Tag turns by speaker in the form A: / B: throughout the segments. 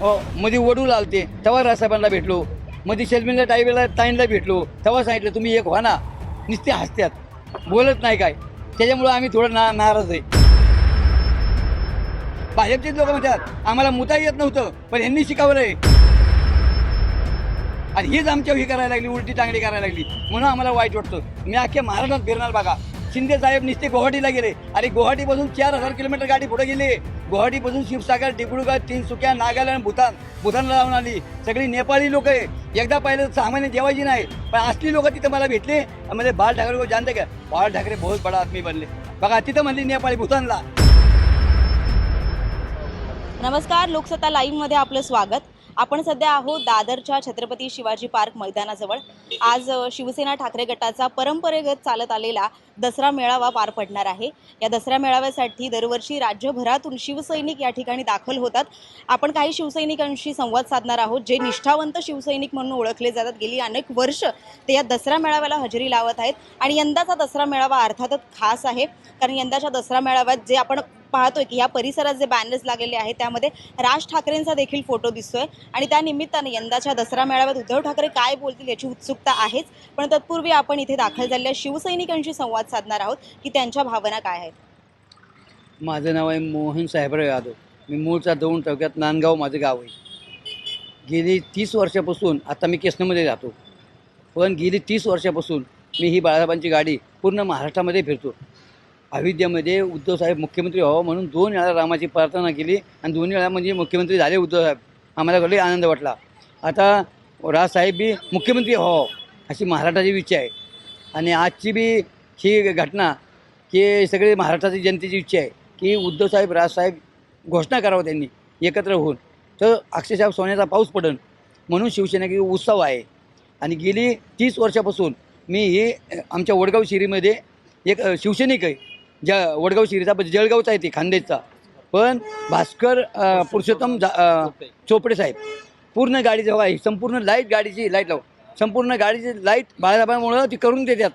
A: हो मध्ये वडूल आलते तेव्हा रासाहेबांना भेटलो. मध्ये शेल्मिनला टाईबेला ताईंना भेटलो तेव्हा सांगितलं तुम्ही एक व्हा ना. नुसते हसत्यात. बोलत नाही काय. त्याच्यामुळं आम्ही थोडं ना नाराज आहे. भाजपचेच लोक म्हणतात आम्हाला मुता येत नव्हतं पण यांनी आहे. आणि हीच आमच्या ही करायला लागली उलटी टांगडी करायला लागली. म्हणून आम्हाला वाईट वाटतं. मी अख्ख्या महाराष्ट्रात फिरणार बघा. शिंदे साहेब नुसते गुवाहाटीला गेले. आणि गुवाहाटीपासून चार हजार किलोमीटर गाडी पुढे गेली. गुवाहाटीपासून शिवसागर डिब्रुगड तिनसुक्या नागालँड भूतान. भूतानला लावून आली. सगळी नेपाळी लोक आहे. एकदा पाहिलं सामान्य जेवायची नाही. पण असली लोक तिथं मला भेटले. म्हणजे बाल ठाकरे को जानते का? बाल ठाकरे बहुत बडा आदमी बनले. बघा तिथं म्हणली नेपाळी भूतानला.
B: नमस्कार लोकसत्ता लाईव्हमध्ये आपलं स्वागत. आपण सध्या आहोत दादरच्या छत्रपती शिवाजी पार्क मैदानाजवळ. आज शिवसेना ठाकरे गटाचा परंपरेगत चालत आलेला दसरा मेळावा पार पडणार आहे. या दसरा मेळाव्यासाठी दरवर्षी राज्यभरातून शिवसैनिक या ठिकाणी दाखल होतात. आपण काही शिवसैनिकांशी संवाद साधणार आहोत जे निष्ठावंत शिवसैनिक म्हणून ओळखले जातात. गेली अनेक वर्ष ते या दसरा मेळाव्याला हजेरी लावत आहेत. आणि यंदाचा दसरा मेळावा अर्थातच खास आहे. कारण यंदाच्या दसरा मेळाव्यात जे आपण पाहतोय की या परिसरात जे बॅनर्स लागलेले आहेत त्यामध्ये राज ठाकरेंचा देखील फोटो दिसतोय. आणि त्या निमित्ताने यंदाच्या दसरा मेळाव्यात उद्धव ठाकरे काय बोलतील याची उत्सुकता आहेच. पण तत्पूर्वी आपण इथे दाखल झालेल्या शिवसैनिकांशी संवाद साधणार आहोत की त्यांच्या भावना काय आहेत?
A: माझं नाव आहे मोहन साहेबराव यादव. मी मूळचा दौंड तालुक्यात नांदगाव माझं गाव आहे. गेली तीस वर्षापासून आता मी केसनमध्ये राहतो पण गेली तीस वर्षापासून मी ही बाळासाहेबांची गाडी पूर्ण महाराष्ट्रामध्ये फिरतो. अयोध्येमध्ये उद्धवसाहेब मुख्यमंत्री व्हावं म्हणून दोन वेळा रामाची प्रार्थना केली आणि दोन्ही वेळा म्हणजे मुख्यमंत्री झाले उद्धवसाहेब आम्हाला लई आनंद वाटला. आता राजसाहेब बी मुख्यमंत्री व्हावं अशी महाराष्ट्राची इच्छा आहे. आणि आजची बी ही घटना की सगळे महाराष्ट्राची जनतेची इच्छा आहे की उद्धवसाहेब राजसाहेब घोषणा करावं त्यांनी एकत्र होऊन. तर अक्षरशः सोन्याचा पाऊस पडन म्हणून शिवसेनेची उत्सव आहे. आणि गेली तीस वर्षापासून मी हे आमच्या वडगाव शिरीमध्ये एक शिवसैनिक आहे. ज्या वडगाव शिरीचा जळगावचा आहे ते खानदेशचा. पण भास्कर पुरुषोत्तम चोपडे साहेब पूर्ण गाडी जेव्हा आहे संपूर्ण लाइट गाडीची लाइट लावून संपूर्ण गाडीची लाइट बाळासाहेबांमुळं ती करून देतात.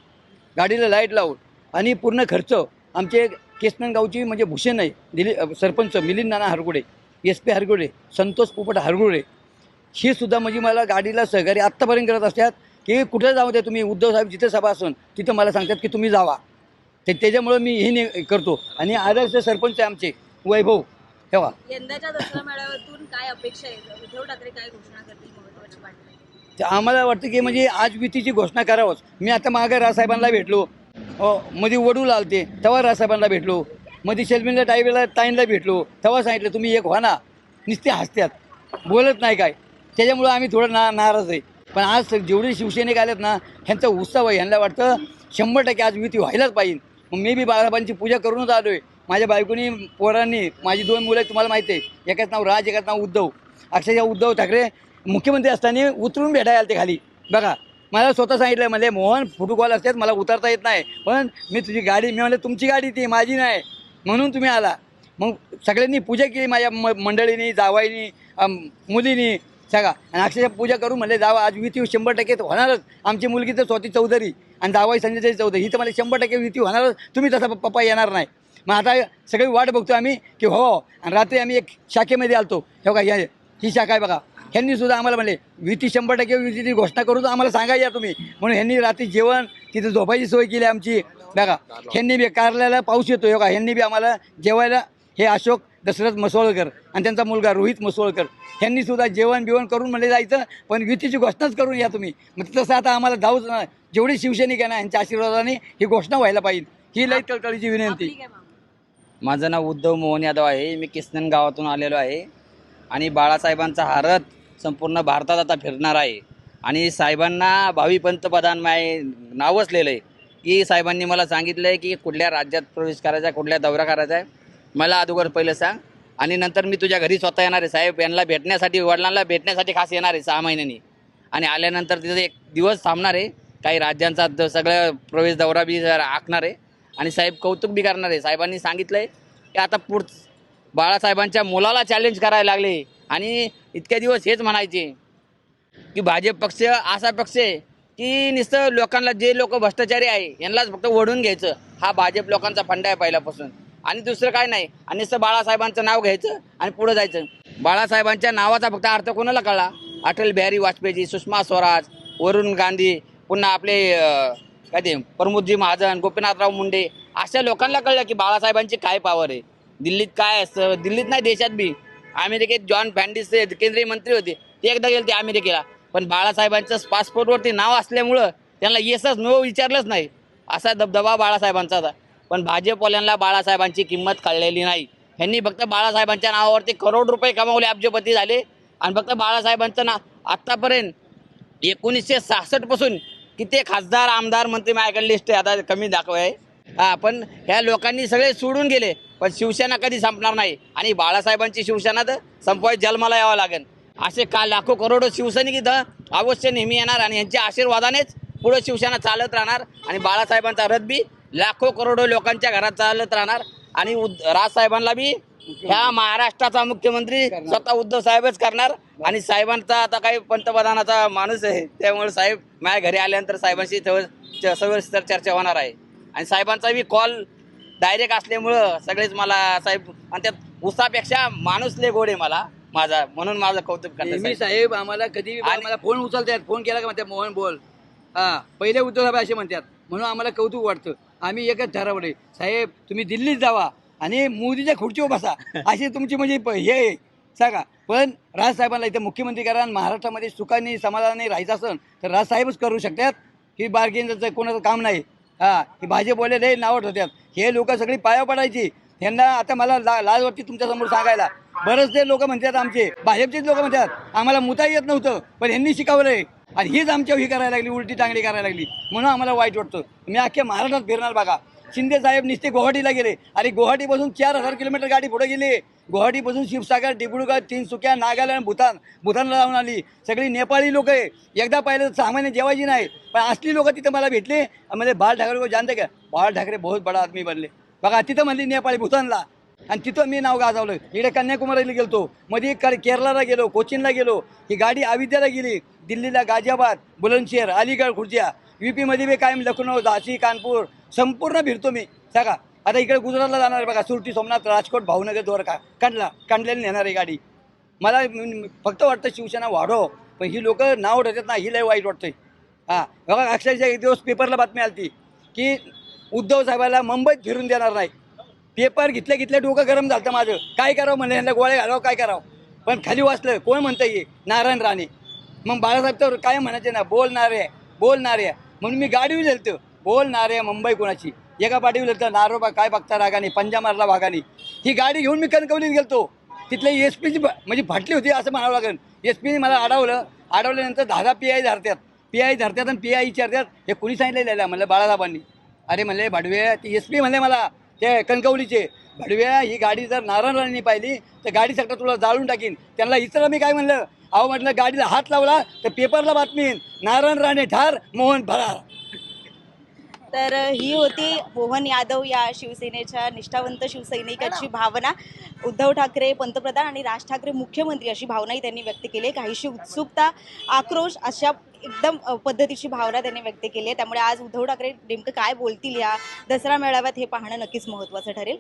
A: गाडीला लाइट लावून. आणि पूर्ण खर्च आमचे केसनगावची म्हणजे भूषण आहे दिली सरपंच मिलिंद नाना हरगुडे एस पी हरगुडे संतोष पोपट हरगुडे हे सुद्धा म्हणजे मला गाडीला सहकार्य आत्तापर्यंत करत असतात की कुठं जाऊ द्या तुम्ही उद्धव साहेब जिथे सभा असून तिथं मला सांगतात की तुम्ही जावा. ते त्याच्यामुळं मी हे ने करतो. आणि आदर्श सरपंच आहे आमचे वैभव. ठेवा.
B: यंदाच्या दसरा मेळाव्यातून काय अपेक्षा आहे? उद्धव ठाकरे काय घोषणा करतील महत्वाची वाटते
A: तर आम्हाला वाटतं की म्हणजे आज युतीची घोषणा करावंच. मी आता मागे राजसाहेबांना भेटलो. अ, मध्ये वडूल आलते तेव्हा राजसाहेबांना भेटलो. मध्ये शेल्मिनला टाईवेला ताईंना भेटलो. तेव्हा सांगितलं तुम्ही एक व्हा ना. नुसते हसत्यात. बोलत नाही काय. त्याच्यामुळं आम्ही थोडं ना नाराज आहे. पण आज जेवढे शिवसैनिक आलेत ना ह्यांचा उत्सव आहे. ह्यांना वाटतं शंभर टक्के आज युती व्हायलाच पाहिजे. मग मी बी बाळासाहेबांची पूजा करूनच आलो आहे माझ्या बायकोनी पोरांनी माझी दोन मुलं तुम्हाला माहिती आहे. एकाच नाव राज एकाच नाव उद्धव. अक्षरशः उद्धव ठाकरे मुख्यमंत्री असताना उतरून भेटायला ते खाली. बघा मला स्वतः सांगितलं म्हणजे मोहन फुटबॉल असतात मला उतरता येत नाही. पण मी तुझी गाडी मी म्हणलं तुमची गाडी ती माझी नाही. म्हणून तुम्ही आला. मग सगळ्यांनी पूजा केली माझ्या म मंडळीनी जावाईनी मुलीनी सगळा. आणि अक्षरशः पूजा करून म्हणले जावा आज युती शंभर टक्के तर होणारच. आमची मुलगी तर स्वती चौधरी. आणि जावाई संजय चौधरी ही तर मला शंभर टक्के युती होणार. तुम्ही तसा पप्पा येणार नाही. मग आता सगळी वाट बघतो आम्ही की हो आणि रात्री आम्ही एक शाखेमध्ये आलतो. हे बघा ही शाखा आहे बघा. ह्यांनी सुद्धा आम्हाला म्हणले युती शंभर टक्के युतीची घोषणा करून आम्हाला सांगा या तुम्ही. म्हणून ह्यांनी रात्री जेवण तिथे झोपायची सोय केली आमची. बघा ह्यांनी बी कारल्याला पाऊस येतो बघा ह्यांनी बी आम्हाला जेवायला हे अशोक दशरथ मसोळकर आणि त्यांचा मुलगा रोहित मसोळकर ह्यांनी सुद्धा जेवण बिवण करून म्हणले जायचं पण युतीची घोषणाच करून या तुम्ही. मग तसं आता आम्हाला जाऊच ना जेवढे शिवसैनिक आहे ना यांच्या आशीर्वादाने ही घोषणा व्हायला पाहिजे. ही लई कळकळीची विनंती?
C: माझं नाव उद्धव मोहन यादव आहे. मी किसनन गावातून आलेलो आहे. आणि बाळासाहेबांचा हा रथ संपूर्ण भारतात आता फिरणार आहे. आणि साहेबांना भावी पंतप्रधान माय नावचलेलं आहे. की साहेबांनी मला सांगितलं आहे की कुठल्या राज्यात प्रवेश करायचा आहे कुठल्या दौरा करायचा आहे. मला अगोदर पहिलं सांग. आणि नंतर मी तुझ्या घरी स्वतः येणार आहे साहेब. यांना भेटण्यासाठी वडिलांना भेटण्यासाठी खास येणार आहे सहा महिन्यांनी. आणि आल्यानंतर तिथे एक दिवस थांबणार आहे. काही राज्यांचा द- सगळं प्रवेश दौरा बी आखणार आहे. आणि साहेब कौतुक बी करणार आहे. साहेबांनी सांगितलं आहे की आता पुढ बाळासाहेबांच्या मुलाला चॅलेंज करायला लागले. आणि इतके दिवस हेच म्हणायचे की भाजप पक्ष असा पक्ष आहे की नुसतं लोकांना जे लोक भ्रष्टाचारी आहे यांनाच फक्त ओढून घ्यायचं. हा भाजप लोकांचा फंडा आहे पहिल्यापासून. आणि दुसरं काय नाही. आणि नुसतं बाळासाहेबांचं नाव घ्यायचं आणि पुढं जायचं. बाळासाहेबांच्या नावाचा फक्त अर्थ कोणाला कळला? अटल बिहारी वाजपेयी सुषमा स्वराज वरुण गांधी पुन्हा आपले काय ते प्रमोदजी महाजन गोपीनाथराव मुंडे अशा लोकांना कळलं की बाळासाहेबांची काय पावर आहे? दिल्लीत काय असतं? दिल्लीत नाही देशात बी. अमेरिकेत जॉन फॅन्डिस केंद्रीय मंत्री होते. ते एकदा गेले ते अमेरिकेला. पण बाळासाहेबांचं पासपोर्टवरती नाव असल्यामुळं त्यांना येसच नो विचारलंच नाही. असा दबदबा बाळासाहेबांचा होता. पण भाजपवाल्यांना बाळासाहेबांची किंमत कळलेली नाही. ह्यांनी फक्त बाळासाहेबांच्या नावावरती करोड रुपये कमावले अब्जपती झाले. आणि फक्त बाळासाहेबांचं ना आत्तापर्यंत एकोणीसशे सहासष्टपासून किती खासदार आमदार मंत्री माझ्याकडे लिस्ट आहे आता कमी दाखव आहे हा पण ह्या लोकांनी सगळे सोडून गेले पण शिवसेना कधी संपणार नाही. आणि बाळासाहेबांची शिवसेना तर संपवाय जन्माला यावं लागेल. असे का लाखो करोडो शिवसैनिक इथं अवश्य नेहमी येणार आणि यांच्या आशीर्वादानेच पुढे शिवसेना चालत राहणार आणि बाळासाहेबांचा रथ बी लाखो करोडो लोकांच्या घरात चालत राहणार. आणि राजसाहेबांना बी ह्या महाराष्ट्राचा मुख्यमंत्री स्वतः उद्धव साहेबच करणार. आणि साहेबांचा आता काही पंतप्रधानाचा माणूस आहे. त्यामुळे साहेब माझ्या घरी आल्यानंतर साहेबांशी सविस्तर चर्चा होणार आहे. आणि साहेबांचा बी कॉल डायरेक्ट असल्यामुळं सगळेच मला साहेब आणि त्यात उसापेक्षा माणूस लय गोड आहे मला. माझा म्हणून माझं कौतुक करतात
A: साहेब. आम्हाला कधी आम्हाला फोन उचलतात. फोन केला का? म्हणतात मोहन बोल. हा पहिले उद्धव साहेब असे म्हणतात. म्हणून आम्हाला कौतुक वाटतं. आम्ही एकच ठरवले साहेब तुम्ही दिल्लीत जावा आणि मोदीच्या खुर्चीवर बसा. अशी तुमची म्हणजे प- हे आहे. सांगा. पण राजसाहेबांना इथे मुख्यमंत्री करा आणि महाराष्ट्रामध्ये सुखाने समाधानाने राहायचं असेल तर राजसाहेबच करू शकतात. ही बार्गेनचं कोणाचं काम नाही. हा ही भाजप बोले लय नावट होत्यात हे लोक सगळी पाया पडायची. ह्यांना आता मला ला लाज वाटते तुमच्यासमोर सांगायला. बरेचसे लोक म्हणतात आमचे. भाजपचेच लोक म्हणतात. आम्हाला मुता येत नव्हतं पण ह्यांनी शिकवलंय. आणि हीच आमच्या ही करायला लागली उलटी टांगडी करायला लागली. म्हणून आम्हाला वाईट वाटतं. मी अख्ख्या महाराष्ट्रात फिरणार बघा. शिंदे साहेब नुसते गुवाहाटीला गेले. आणि गुवाहाटीपासून चार हजार किलोमीटर गाडी पुढे गेली. गुवाहाटीपासून शिवसागर डिब्रुगड तीनसुक्या नागालँड भूतान भूतानला जाऊन आली. सगळी नेपाळी लोक आहे. एकदा पाहिलं तर सामान्य जेवायची नाही. पण असली लोक तिथं मला भेटले. म्हणजे बाळ ठाकरे जाणते जानते का? बाळ ठाकरे बहुत बडा आदमी बनले. बघा तिथं म्हणली नेपाळी भूतानला. आणि तिथं मी नाव गाजवलं इकडे कन्याकुमारीला गेलतो. मध्ये क- केरळला गेलो कोचीनला गेलो. ही गाडी अविद्याला गेली. दिल्लीला गाजियाबाद बुलंदशहर अलीगड खुर्जिया. युपी मध्ये बी कायम लखनौ झाशी कानपूर संपूर्ण फिरतो मी. सांगा. आता इकडे गुजरातला जाणार आहे बघा. सुरती सोमनाथ राजकोट भावनगर द्वारका. कंडला कांडल्याने नेणार आहे गाडी. मला फक्त वाटतं शिवसेना वाढव पण ही लोक नाव ठेवतात ना ही लय वाईट वाटतंय. हां. बघा अक्षरशः एक दिवस पेपरला बातमी आली की उद्धव साहेबाला मुंबईत फिरून देणार नाही. पेपर घेतल्या घेतल्या डोकं गरम झालं माझं. काय करावं म्हणलं यांना गोळ्या घालावं काय करावं? पण खाली वाचलं कोण म्हणतं ये नारायण राणे. मग बाळासाहेब तर काय म्हणायचे ना बोलणारे बोलणारे म्हणून मी गाडी गेलतो बोलणारे मुंबई कोणाची? एका पाठीवर गेलतो नारोबा काय बघता रागाने पंजा मारला भागाने ही गाडी घेऊन मी कणकवलीत गेलतो. तिथल्या एस पीची म्हणजे फाटली होती असं म्हणावं लागेल. एस पीने मला अडवलं. अडवल्यानंतर दहा पी आय धरतात पी आय धरतात आणि पी आय विचारतात हे कुणी सांगितलेलं म्हणलं बाळासाहेबांनी. अरे म्हणले भाडवे ती एस पी म्हणले मला. ते कणकवलीचे. भाडव्या ही गाडी जर नारायण राणेंनी पाहिली तर गाडी सगळं तुला जाळून टाकीन. त्यांना इतर मी काय म्हणलं? अहो म्हटलं गाडीला हात लावला तर पेपरला बातमी. नारायण राणे ठार मोहन फरार.
B: तर ही होती मोहन यादव या शिवसेनेच्या निष्ठावंत शिवसैनिकाची भावना. उद्धव ठाकरे पंतप्रधान आणि राज ठाकरे मुख्यमंत्री अशी भावनाही त्यांनी व्यक्त केली. काहीशी उत्सुकता आक्रोश अशा एकदम पद्धतीची भावना त्यांनी व्यक्त केली आहे. त्यामुळे आज उद्धव ठाकरे नेमकं काय बोलतील या दसरा मेळाव्यात हे पाहणं नक्कीच महत्त्वाचं ठरेल.